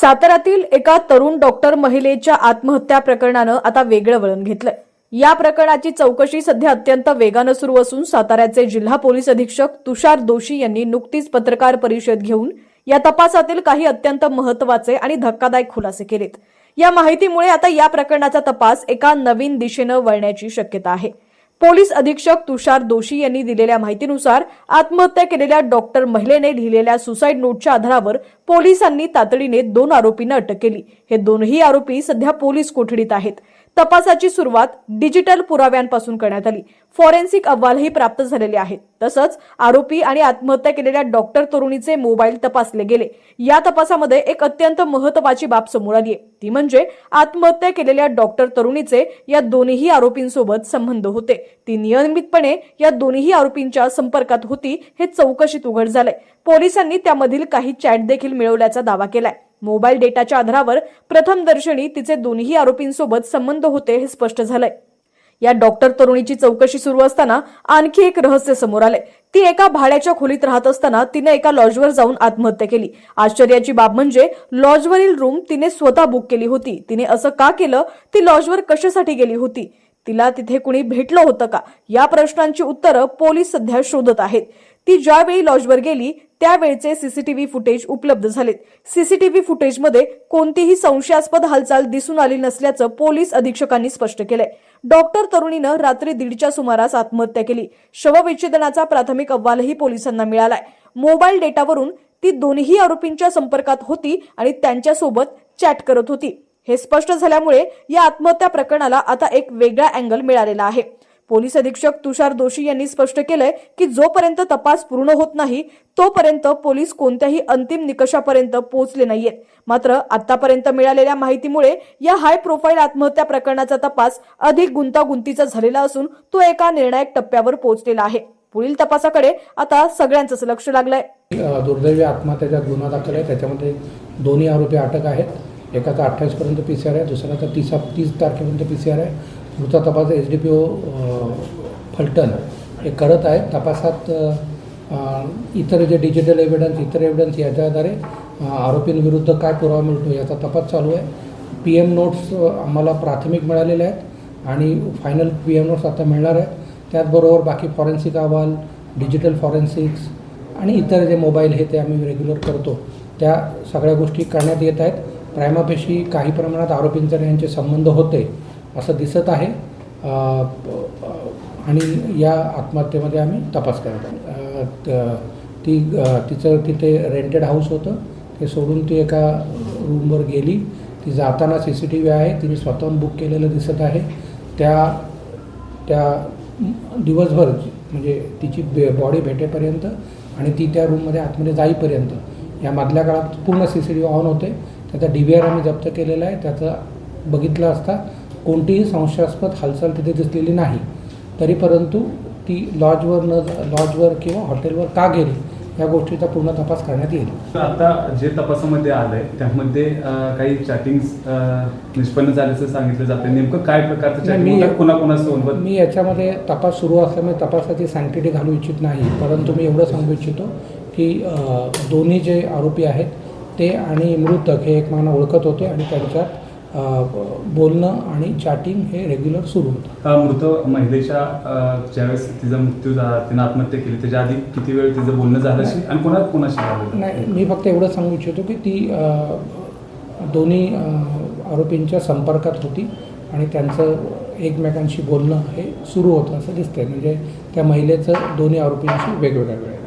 साताऱ्यातील एका तरुण डॉक्टर महिलेच्या आत्महत्या प्रकरणानं आता वेगळं वळण घेतलंय. या प्रकरणाची चौकशी सध्या अत्यंत वेगानं सुरू असून साताऱ्याचे जिल्हा पोलीस अधीक्षक तुषार दोशी यांनी नुकतीच पत्रकार परिषद घेऊन या तपासातील काही अत्यंत महत्त्वाचे आणि धक्कादायक खुलासे केलेत. या माहितीमुळे आता या प्रकरणाचा तपास एका नवीन दिशेनं वळण्याची शक्यता आहे. पोलीस अधीक्षक तुषार दोशी यांनी दिलेल्या माहितीनुसार आत्महत्या केलेल्या डॉक्टर महिलेने लिहिलेल्या सुसाईड नोटच्या आधारावर पोलिसांनी तातडीने दोन आरोपींना अटक केली. हे दोनही आरोपी सध्या पोलीस कोठडीत आहेत. तपासाची सुरुवात डिजिटल पुराव्यांपासून करण्यात आली. फॉरेन्सिक अहवालही प्राप्त झालेले आहेत. तसंच आरोपी आणि आत्महत्या केलेल्या डॉक्टर तरुणीचे मोबाईल तपासले गेले. या तपासामध्ये एक अत्यंत महत्वाची बाब समोर आली आहे. ती म्हणजे आत्महत्या केलेल्या डॉक्टर तरुणीचे या दोन्ही आरोपींसोबत संबंध होते. ती नियमितपणे या दोन्ही आरोपींच्या संपर्कात होती हे चौकशीत उघड झालंय. पोलिसांनी त्यामधील काही चॅट देखील मिळवल्याचा दावा केलाय. मोबाईल डेटाच्या आधारावर प्रथम दर्शनी तिचे दोन्ही आरोपींसोबत संबंध होते हे स्पष्ट झालंय. या डॉक्टर तरुणीची चौकशी सुरू असताना आणखी एक रहस्य समोर आले ती एका भाड्याच्या खोलीत राहत असताना तिने एका लॉजवर जाऊन आत्महत्या केली. आश्चर्याची बाब म्हणजे लॉजवरील रूम तिने स्वतः बुक केली होती. तिने असं का केलं? ती लॉजवर कशासाठी गेली होती? तिला तिथे कुणी भेटलं होतं का? या प्रश्नांची उत्तरं पोलीस सध्या शोधत आहेत. ती ज्यावेळी लॉजवर गेली त्यावेळचे सीसीटीव्ही फुटेज उपलब्ध झालेत. सीसीटीव्ही फुटेजमध्ये कोणतीही संशयास्पद हालचाल दिसून आली नसल्याचं पोलीस अधीक्षकांनी स्पष्ट केलंय. डॉक्टर तरुणीनं रात्री दीडच्या सुमारास आत्महत्या केली. शवविच्छेदनाचा प्राथमिक अहवालही पोलिसांना मिळालाय. मोबाईल डेटावरून ती दोन्ही आरोपींच्या संपर्कात होती आणि त्यांच्यासोबत चॅट करत होती. हे स्पष्ट झाल्यामुळे या आत्महत्या प्रकरणाला आता एक वेगळा अँगल मिळालेला आहे. पोलीस अधीक्षक तुषार दोशी यांनी स्पष्ट केलंय की जोपर्यंत तपास पूर्ण होत नाही तोपर्यंत पोलीस कोणत्याही अंतिम निकषापर्यंत पोहोचले नाहीयेत. मात्र आतापर्यंत मिळालेल्या माहितीमुळे या हाय प्रोफाईल आत्महत्या प्रकरणाचा तपास अधिक गुंतागुंतीचा झालेला असून तो एका निर्णायक टप्प्यावर पोहोचलेला आहे. पुढील तपासाकडे आता सगळ्यांचंच लक्ष लागलंय. दुर्दैवी आत्महत्याचा गुन्हा दाखल आहे. त्याच्यामध्ये दोन्ही आरोपी अटक आहेत. एकाचा अठ्ठावीसपर्यंत पी सी आर आहे दुसऱ्याचा तीस तीस तारखेपर्यंत पी सी आर आहे. पुढचा तपास H D P O Phaltan. हे करत आहेत. तपासात इतर जे डिजिटल एव्हिडन्स इतर एव्हिडन्स याच्या आधारे आरोपींविरुद्ध काय पुरावा मिळतो याचा तपास चालू आहे. पी एम नोट्स आम्हाला प्राथमिक मिळालेले आहेत आणि फायनल पी एम नोट्स आता मिळणार आहेत. त्याचबरोबर बाकी फॉरेन्सिक अहवाल डिजिटल फॉरेन्सिक्स आणि इतर जे मोबाईल हे ते आम्ही रेग्युलर करतो. त्या सगळ्या गोष्टी करण्यात येत आहेत. प्रायमापेशी काही प्रमाणात आरोपींचे यांचे संबंध होते असं दिसत आहे. आणि या आत्महत्येमध्ये आम्ही तपास करत आहोत. त- ती तिचं तिथे रेंटेड हाऊस होतं. ते सोडून ती एका रूमवर गेली. ती जाताना सी सी टी व्ही आहे. तिने स्वतःहून बुक केलेलं दिसत आहे. त्या त्या दिवसभर म्हणजे तिची बे बॉडी भेटेपर्यंत आणि ती त्या रूममध्ये आतमध्ये जाईपर्यंत या मधल्या काळात पूर्ण C C T V on होते. त्याचा डी व्ही आर आम्ही जप्त केलेला आहे. त्याचं बघितलं असता कोणतीही संशयास्पद हालचाल तिथे दिसलेली नाही. तरी परंतु ती लॉजवर न लॉजवर किंवा हॉटेलवर का गेली या गोष्टीचा पूर्ण तपास करण्यात येईल. आता जे तपासामध्ये आलंय त्यामध्ये काही चॅटिंग निष्पन्न झाल्याचं सांगितलं जातं नेमकं काय प्रकारचं मी- कोणाकोणासोबत मी याच्यामध्ये तपास सुरू असल्यामुळे तपासाची सँक्टिटी घालू इच्छित नाही. परंतु मी एवढं सांगू इच्छितो की दोन्ही जे आरोपी आहेत ते आणि मृतक हे एकमेकांना ओळखत होते आणि त्यांच्यात बोलणं आणि चॅटिंग हे रेग्युलर सुरू होतं. मृत महिलेच्या ज्यावेळेस तिचा मृत्यू झाला तिनं आत्महत्या केली त्याच्या आधी किती वेळ तिचं बोलणं झालं असेल? आणि कोणा कोणाशी झालं नाही मी फक्त एवढं सांगू इच्छितो की ती दोन्ही आरोपींच्या संपर्कात होती आणि त्यांचं एकमेकांशी बोलणं हे सुरू होतं असं दिसतंय. म्हणजे त्या महिलेचं दोन्ही आरोपींशी वेगवेगळ्या वेळेला.